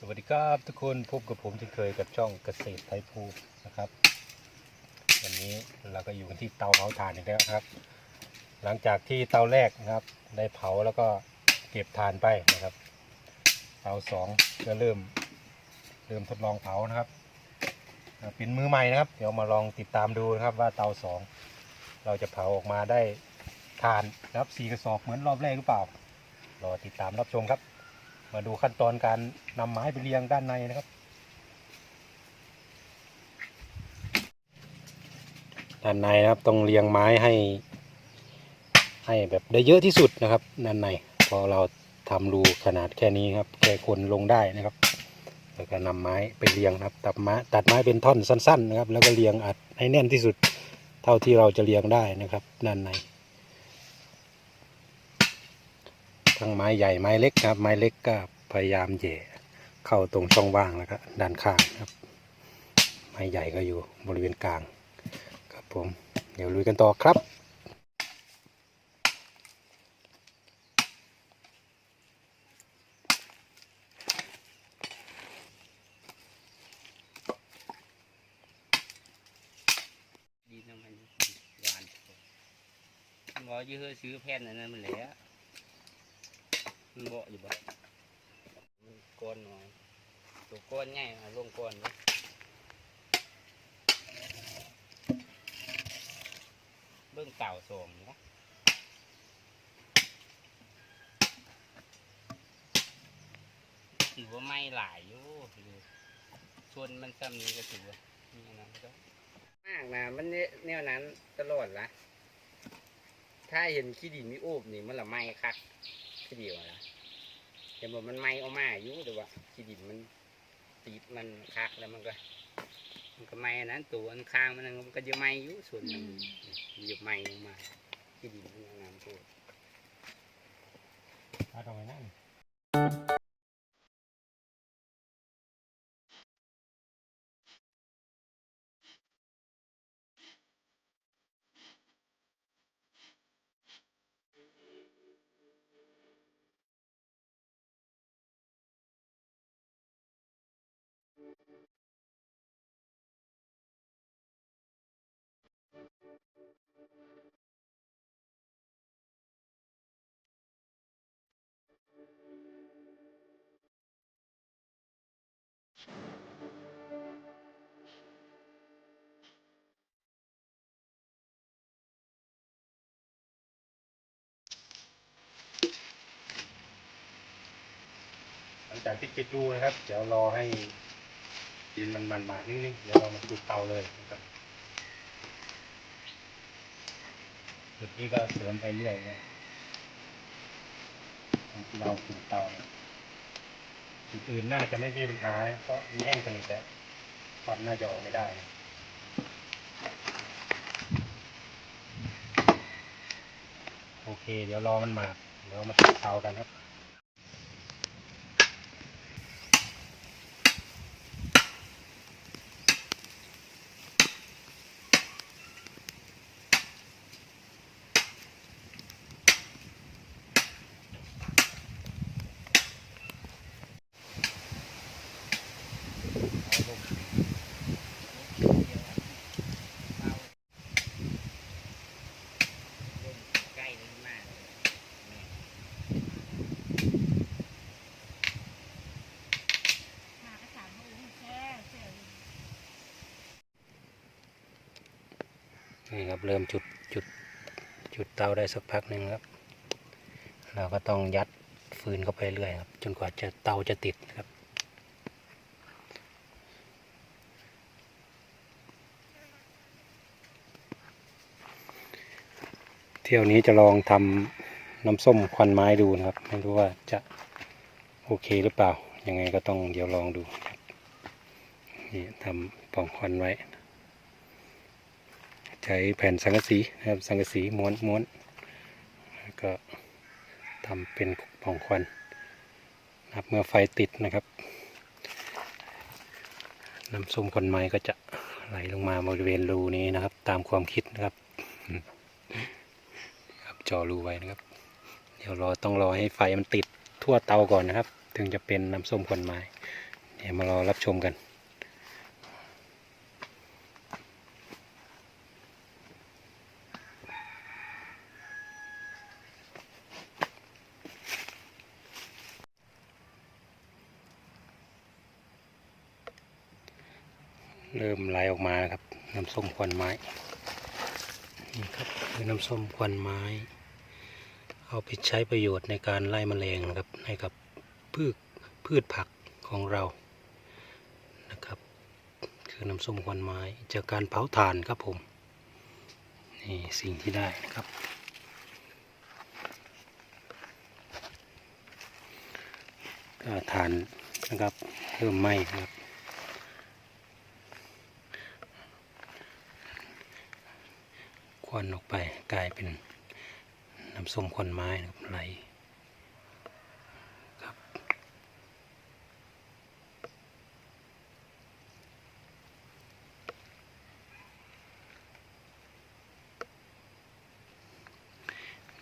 สวัสดีครับทุกคนพบกับผมที่เคยกับช่องเกษตรไทยภูมินะครับ วันนี้เราก็อยู่กันที่เตาเผาถ่านอีกแล้วครับ หลังจากที่เตาแรกนะครับ ได้เผาแล้วก็เก็บถ่านไปนะครับ เตาสองก็เริ่มเริ่มทดลองเผานะครับเป็นมือใหม่นะครับ เดี๋ยวมาลองติดตามดูนะครับว่าเตาสองเราจะเผาออกมาได้ถ่านนะครับสี่กระสอบเหมือนรอบแรกหรือเปล่ารอติดตามรับชมครับ มาดูขั้นตอนการนำไม้ไปเรียงด้านในนะครับ ด้านในนะครับต้องเรียงไม้ให้ ให้แบบได้เยอะที่สุดนะครับ ด้านในพอเราทำรูขนาดแค่นี้ครับแค่คนลงได้นะครับ แล้วก็นำไม้ไปเรียงนะครับ ตัดไม้ตัดไม้เป็นท่อนสั้น ๆ นะครับ แล้วก็เรียงอัดให้แน่นที่สุด เท่าที่เราจะเรียงได้นะครับ ด้านใน ทั้งไม้ใหญ่ไม้เล็กนะครับ ไม้เล็กก็พยายามแย่เข้าตรงช่องว่างแล้วก็ด้านข้างนะครับ ไม้ใหญ่ก็อยู่บริเวณกลาง ครับผม เดี๋ยวลุยกันต่อครับดีนะมันหวานมันบอยื้อซื้อแผ่นอันนั้นมันแหละ มันบอกอยู่บ่มันก้อนหน่อยตัวก้อนง่ายมาลงก้อนเลยเบื้องเต่าสองนะถือว่าไม่หลายอยู่ดูชวนมันซ้ำนี้ก็ถือว่ามีอันนั้นก็มากนะมันเนี่ยแนวนั้นตลอดละถ้าเห็นขี้ดินมีโอบนี่มันละไม้คัก ขี้เดียวนะเห็นบอกมันไหม้ออกมาอยู่แต่ว่าขี้ดินมันติดมันคักแล้วมันก็ มันก็ไหม้อันนั้นตัวอันข้างมันนั่นมันก็จะไหม้อยู่ส่วนหนึงมันจะไหม้ออกมาขี้ดินมันงามตัวเอาตรงไหนนั่น จากที่ปิดรูนะครับ เดี๋ยวรอให้ดินมันมันมานิดนึงเดี๋ยวเรามาจุดเตาเลยนะครับจุดนี้ก็เสริมไปเรื่อยนะที่เราจุดเตาจุดอื่นน่าจะไม่มีปัญหาเพราะแห้งสนิทแล้วควันน่าจะออกไม่ได้โอเค เดี๋ยวรอมันมา เดี๋ยวมาจุดเตากันครับ ใกล้นี่มากเลย หากระถางมือแค่เสีย นี่ครับเริ่มจุดจุดจุดเตาได้สักพักหนึ่งครับ เราก็ต้องยัดฟืนเข้าไปเรื่อยครับ จนกว่าจะเตาจะติดครับ เที่ยวนี้จะลองทำน้ำส้มควันไม้ดูนะครับ ไม่รู้ว่าจะโอเคหรือเปล่า ยังไงก็ต้องเดี๋ยวลองดูนี่ทำปล่องควันไว้ ใช้แผ่นสังกะสีนะครับสังกะสีม้วนม้วนก็ทำเป็นป่องควันนะครับเมื่อไฟติดนะครับ น้ำส้มคนไม้ก็จะไหลลงมาบริเวณรูนี้นะครับ ตามความคิดนะครับครับจอรูไว้นะครับ เดี๋ยวรอต้องรอให้ไฟมันติดทั่วเตาก่อนนะครับ ถึงจะเป็นน้ำส้มคนไม้เดี๋ยวมารอรับชมกัน เริ่มไหล ออกมาครับ น้ำส้มควันไม้นี่ครับคือน้ำส้มควันไม้ เอาไปใช้ประโยชน์ในการไล่แมลงนะครับให้กับพืชพืชผักของเรานะครับ คือน้ำส้มควันไม้จากการเผาถ่านครับผมนี่สิ่งที่ได้นะครับก็ถ่านนะครับเริ่มไหมครับ ควันออกไปกลายเป็นน้ำส้มควันไม้นะครับไหลครับ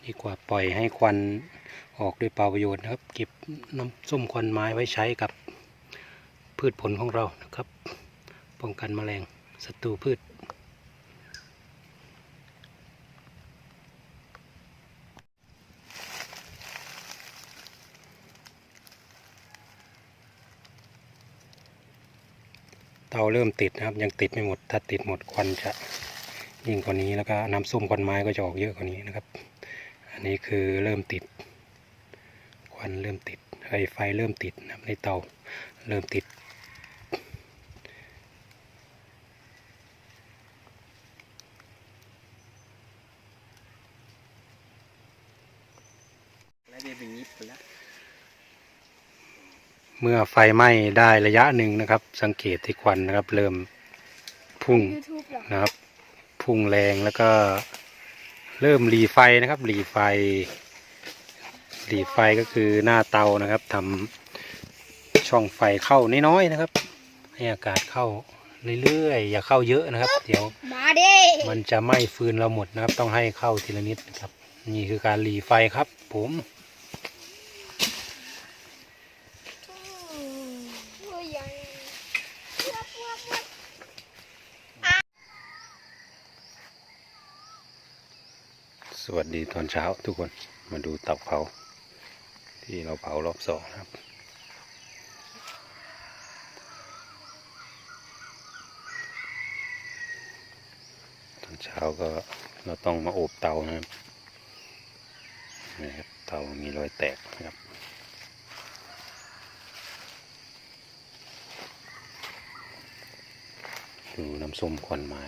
ดีกว่าปล่อยให้ควันออกด้วยเปล่าประโยชน์นะครับ เก็บน้ำส้มควันไม้ไว้ใช้กับพืชผลของเรานะครับ ป้องกันแมลงศัตรูพืช เริ่มติดนะครับ ยังติดไม่หมด ถ้าติดหมดควันจะยิ่งกว่านี้แล้วก็น้ำส้มควันไม้ก็จะออกเยอะกว่านี้นะครับ อันนี้คือเริ่มติด ควันเริ่มติดไฟไฟเริ่มติดนะครับในเตาเริ่มติด แล้วเดี๋ยวเป็นยิบไปแล้ว เมื่อไฟไหม้ได้ระยะหนึ่งนะครับ สังเกตที่ควันนะครับ เริ่มพุ่งยูทูบเหรอนะครับ พุ่งแรงแล้วก็เริ่มหลีไฟนะครับ หลีไฟ หลีไฟก็คือหน้าเตานะครับทำช่องไฟเข้าน้อยๆนะครับ ให้อากาศเข้าเรื่อยๆอย่าเข้าเยอะนะครับ เดี๋ยวมาดิมันจะไหม้ฟืนเราหมดนะครับ ต้องให้เข้าทีละนิดนะครับ นี่คือการหลีไฟครับ ผม ตัวใหญ่ ส วัสดีตอนเช้าทุกคนมาดูเตาเผา ที่เราเผารอบสองนะครับ ตอนเช้าก็เราต้องมาโอบเตานะครับนะครับเตามีรอยแตกนะครับดูน้ำส้มควันไม้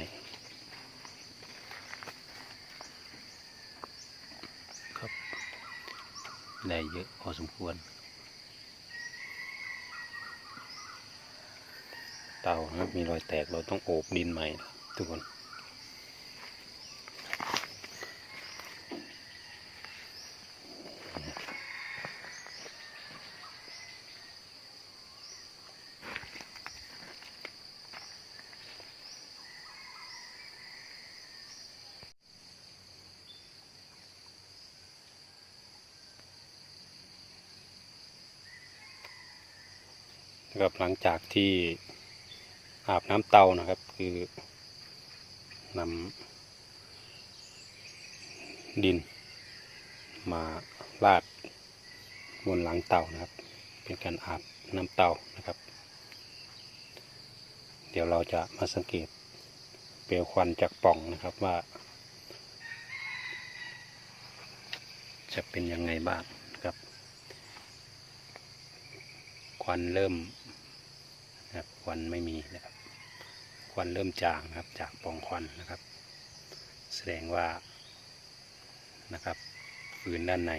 ครับ ได้เยอะพอสมควร เตานะมีรอยแตกเราต้องโอบดินใหม่ทุกคน ครับหลังจากที่อาบน้ำเตานะครับ คือนำดิน มาลาดบนหลังเตานะครับ เป็นการอาบน้ำเตานะครับ เดี๋ยวเราจะมาสังเกตเปลวควันจากป่องนะครับว่า จะเป็นยังไงบ้างครับ ควันเริ่ม นะครับควันไม่มีนะครับควันเริ่มจางครับจากปล่องควันนะครับ แสดงว่านะครับฟืนด้านใน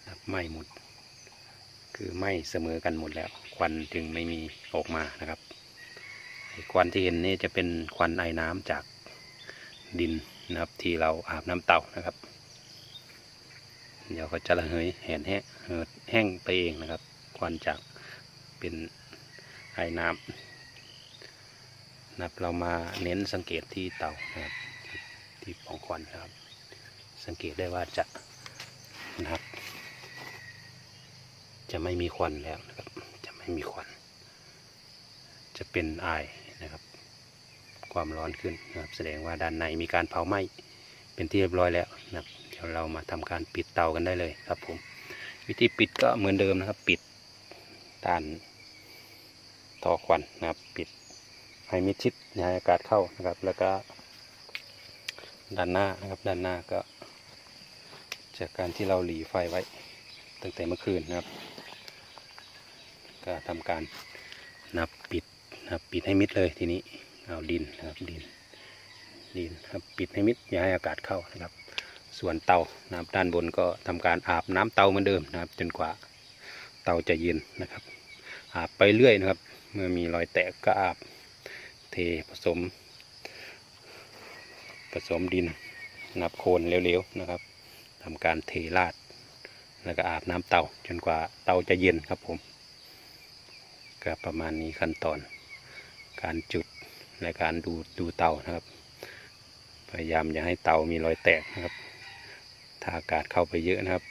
นะครับไหม้หมด คือไหม้เสมอกันหมดแล้ว ควันจึงไม่มีออกมานะครับควันที่เห็นนี่จะเป็นควันไอน้ำจากดินนะครับ ที่เราอาบน้ำเตานะครับ เดี๋ยวก็จะระเหยแห้งแห้งแห้งไปเองนะครับ ควันจาก เป็นไอ้น้ำนะครับเรามาเน้นสังเกตที่เตานะครับที่ปองควันนะครับ สังเกตได้ว่าจะนะครับ จะไม่มีควันแล้วนะครับ จะไม่มีควัน จะเป็นไอนะครับ ความร้อนขึ้นนะครับ แสดงว่าด้านในมีการเผาไหม้เป็นที่เรียบร้อยแล้วนะครับ เดี๋ยวเรามาทำการปิดเตากันได้เลยครับผม วิธีปิดก็เหมือนเดิมนะครับ ปิดด้าน ท่อควันนะครับ ปิดให้มิดชิดอย่าให้อากาศเข้านะครับ แล้วก็ด้านหน้านะครับด้านหน้าก็ จากการที่เราหลีไฟไว้ ตั้งแต่เมื่อคืนนะครับ ก็ทำการนับปิดนะครับปิดให้มิดเลยทีนี้เอาดินนะครับดินดินครับปิดให้มิดอย่าให้อากาศเข้านะครับ ส่วนเตานะครับด้านบนก็ทำการอาบน้ำเตาเหมือนเดิมนะครับ จนกว่าเตาจะเย็นนะครับอาบไปเรื่อยนะครับ เมื่อมีรอยแตกก็อาบเทผสม ผสมดินนับโคนเร็วๆนะครับทำการเทราด แล้วก็อาบน้ำเตาจนกว่าเตาจะเย็นครับผมก็ประมาณนี้ขั้นตอน การจุดและการดูดูเตานะครับ พยายามอย่าให้เตามีรอยแตกนะครับ ถ้าอากาศเข้าไปเยอะนะครับ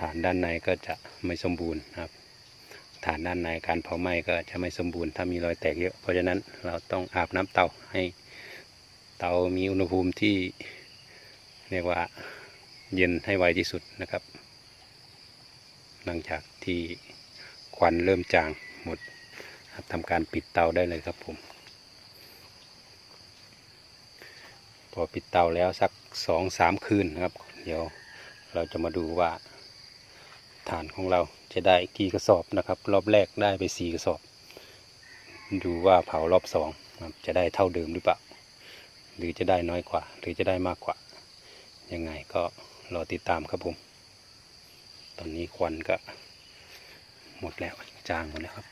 ฐานด้านในก็จะไม่สมบูรณ์นะครับ ฐานด้านในการเผาไหม้ก็จะไม่สมบูรณ์ถ้ามีรอยแตกเยอะ เพราะฉะนั้นเราต้องอาบน้ำเตาให้เตามีอุณหภูมิที่เรียกว่าเย็นให้ไวที่สุดนะครับ หลังจากที่ควันเริ่มจางหมดทำการปิดเตาได้เลยครับผม พอปิดเตาแล้วสักสองสามคืนนะครับ เดี๋ยวเราจะมาดูว่า ฐานของเราจะได้กี่กระสอบนะครับ รอบแรกได้ไปสี่กระสอบ ดูว่าเผารอบสองจะได้เท่าเดิมหรือเปล่า หรือจะได้น้อยกว่า หรือจะได้มากกว่า ยังไงก็รอติดตามครับผม ตอนนี้ควันก็หมดแล้วจางหมดแล้วครับ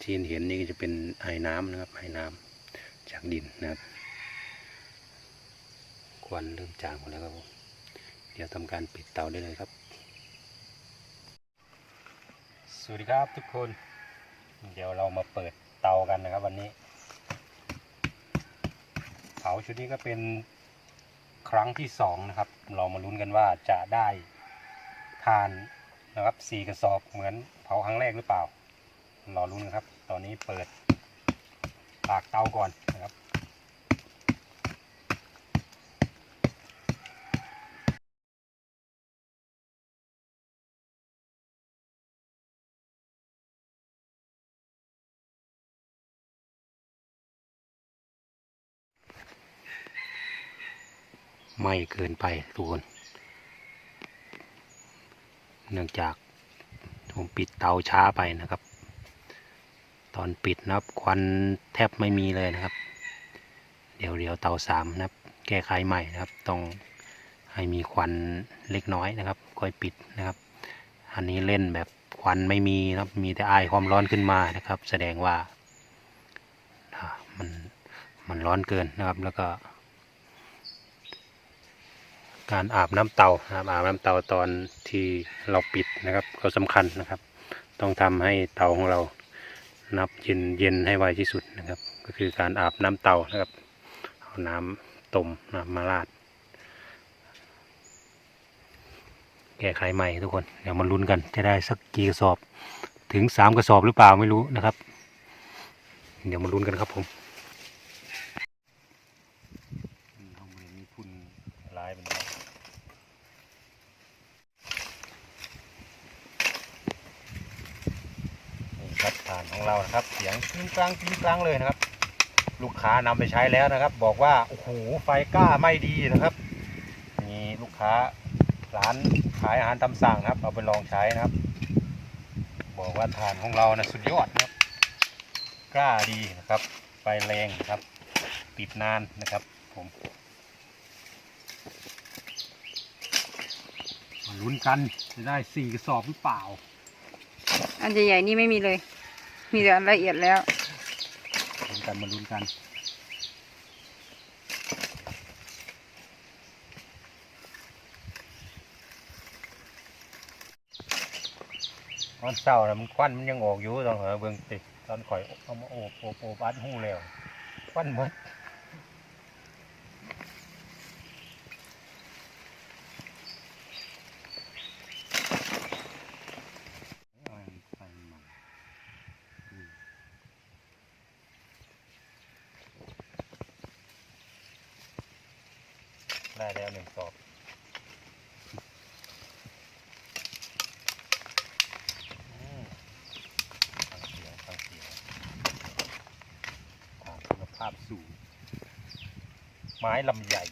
ที่เห็นนี่ก็จะเป็นไอ้น้ำนะครับไอ้น้ำจากดินนะครับ ควันเริ่มจางหมดแล้วครับผม เดี๋ยวทำการปิดเตาได้เลยครับ สวัสดีครับทุกคน เดี๋ยวเรามาเปิดเตากันนะครับ วันนี้ เผาชุดนี้ก็เป็นครั้งที่สองนะครับ เรามาลุ้นกันว่าจะได้ทานนะครับสี่กระสอบเหมือนเผาครั้งแรกหรือเปล่ารอลุ้นกันครับ ตอนนี้เปิดปากเตาก่อน ไม่เกินไปทุกคน เนื่องจากผมปิดเตาช้าไปนะครับ ตอนปิดนะครับควันแทบไม่มีเลยนะครับ เดี๋ยวเดี๋ยวเตาสามนะครับ แก้ไขใหม่นะครับ ต้องให้มีควันเล็กน้อยนะครับ ค่อยปิดนะครับ อันนี้เล่นแบบควันไม่มีนะครับ มีแต่ไอายความร้อนขึ้นมานะครับ แสดงว่ามันมันร้อนเกินนะครับแล้วก็ การอาบน้ำเตาครับอาบน้ำเตาตอนที่เราปิดนะครับก็สำคัญนะครับ ต้องทำให้เตาของเรานับเย็นเย็นให้ไวที่สุดนะครับ ก็คือการอาบน้ำเตานะครับเอาน้ำต้มน้ำมาราด แก้ไขใหม่ทุกคนเดี๋ยวมาลุ้นกันจะได้สักกี่กระสอบถึงสามกระสอบหรือเปล่าไม่รู้นะครับ เดี๋ยวมาลุ้นกันครับผมห้องนี้มีพุ่นลายเป็นนี่ครับฐานของเรานะครับ เสียงกริ้งกลางกริ้งกลางเลยนะครับ ลูกค้านำไปใช้แล้วนะครับ บอกว่าโอ้โหไฟกล้าไม่ดีนะครับมีลูกค้าร้านขายอาหารตามสั่งนะครับ เอาไปลองใช้นะครับ บอกว่าฐานของเรานะสุดยอดนะครับ กล้าดีนะครับไฟแรงนะครับ ติดนานนะครับผมมาลุ้นกันจะได้สี่กระสอบหรือเปล่า อันใหญ่ๆนี่ไม่มีเลย มีแต่อันละเอียดแล้วลุ้นกันมาลุ้นกัน ตอนเช้านะมันควันมันยังออกอยู่ตอนเหอเบิ่งติตอนข่อยเอามาโอบโอบโอบอัดหูแล้ว ควันหมดเอาให้มันไป ได้แล้วหนึ่งสอบอืมฟังเสียงฟังเสียงความคุณภาพสูง ไม้ลำใหญ่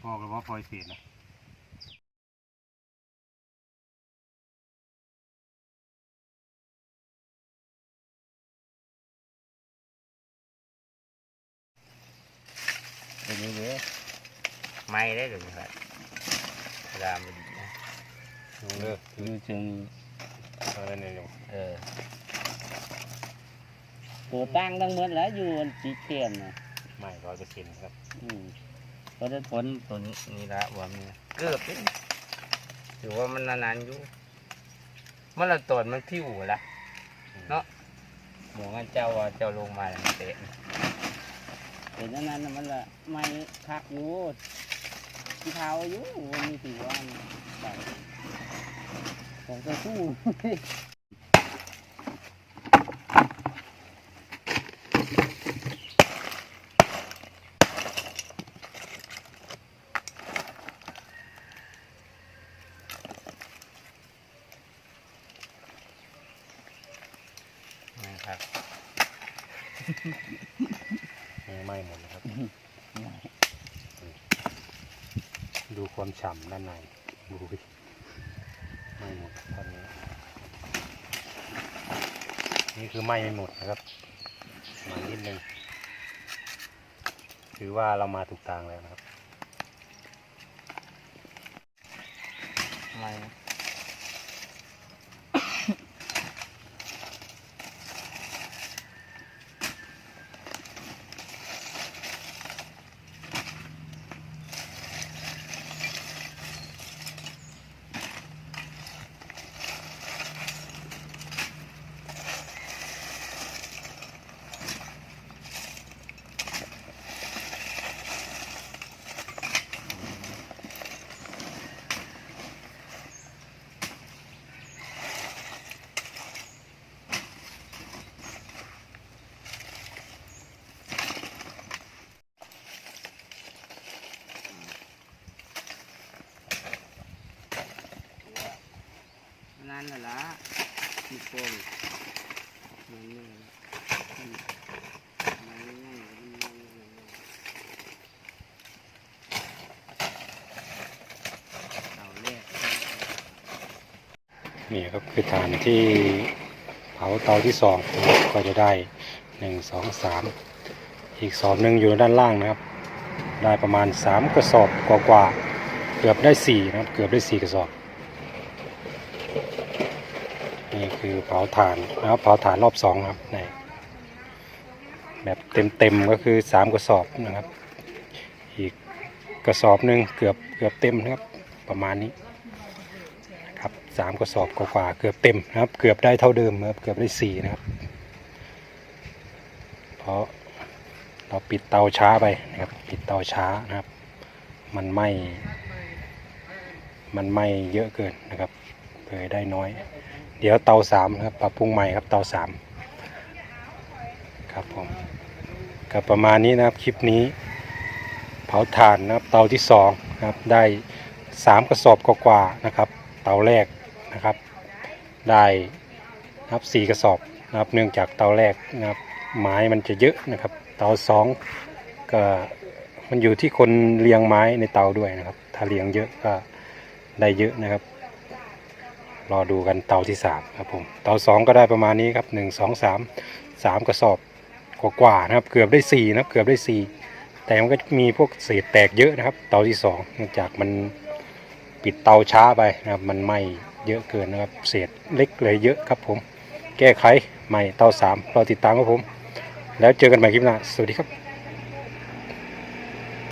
พอกับว่าฟอยเสียนะเดี๋ยวนี้เลยไม่ได้หรือครับเวลามันดีนะดูเลิกดูจึงอะไรเนี่ยอยู่เออ ตัวตั้งตั้งหมดแล้วอยู่บนจีเตียนนะไม่ร้อยเปอร์เซ็นต์ครับอืมเพราะได้ผลตัวนี้นี่ละว่ามันเกือบเลยถือว่ามันนานๆอยู่เมื่อเราตรวจมันพิวละเนาะหมูมันเจ้าว่าเจ้าลงมาแล้วมันเตะเห็นอันนั้นน่ะมันละไม่คักอยู่ที่เท้าอยู่วันนี้ถือว่ามันแบบของจะสู้ นะครับ ยังไหม้หมดเลยครับ ดูความฉ่ำด้านในดูไหม้หมดตอนนี้ นี่คือไหม้ไม่หมดนะครับมานิดนึงถือว่าเรามาถูกทางแล้วนะครับไม่ นั่นละสีโป่งนั่นนี่อืมนั่นนี่นั่นนี่นั่นนี่นั่นนี่าแรกนี่ครับคือฐานที่เผาเตาที่สองก็จะได้หนึ่งสองสามอีกสอบหนึ่งอยู่ด้านล่างนะครับ ได้ประมาณสามกระสอบกว่าๆเกือบได้สี่นะครับ เกือบได้สี่กระสอบ นี่ คือเผาถ่านนะครับเผาถ่านรอบสองครับในแบบเต็มๆก็คือสามกระสอบนะครับ อีกกระสอบหนึ่งเกือบเกือบเต็มนะครับประมาณนี้ครับสามกระสอบกว่าๆเกือบเต็มนะครับ เกือบได้เท่าเดิมนะครับเกือบได้สี่นะครับเพราะเราปิดเตาช้าไปนะครับ ปิดเตาช้านะครับ มันไหม้มันไหม้เยอะเกินนะครับเลยได้น้อย เดี๋ยวเตาสามครับปรับปรุงใหม่ครับเตาสามครับผมก็ประมาณนี้นะครับคลิปนี้ เผาถ่านนะครับเตาที่สองนะครับได้สามกระสอบกว่าๆนะครับ เตาแรกนะครับ ได้นะครับสี่กระสอบนะครับเนื่องจากเตาแรกนะครับไม้มันจะเยอะนะครับ เตาสองก็มันอยู่ที่คนเรียงไม้ในเตาด้วยนะครับ ถ้าเรียงเยอะก็ได้เยอะนะครับ รอดูกันเตาที่สามครับผมเตาสองก็ได้ประมาณนี้ครับหนึ่งสองสามสามกระสอบกว่าๆนะครับ เกือบได้สี่นะครับเกือบได้สี่แต่มันก็มีพวกเศษแตกเยอะนะครับ เตาที่สองเนื่องจากมันปิดเตาช้าไปนะครับมันไหม้เยอะเกินนะครับ เศษเล็กเลยเยอะครับผม แก้ไขใหม่เตาสามรอติดตามครับผม แล้วเจอกันใหม่คลิปหน้าสวัสดีครับ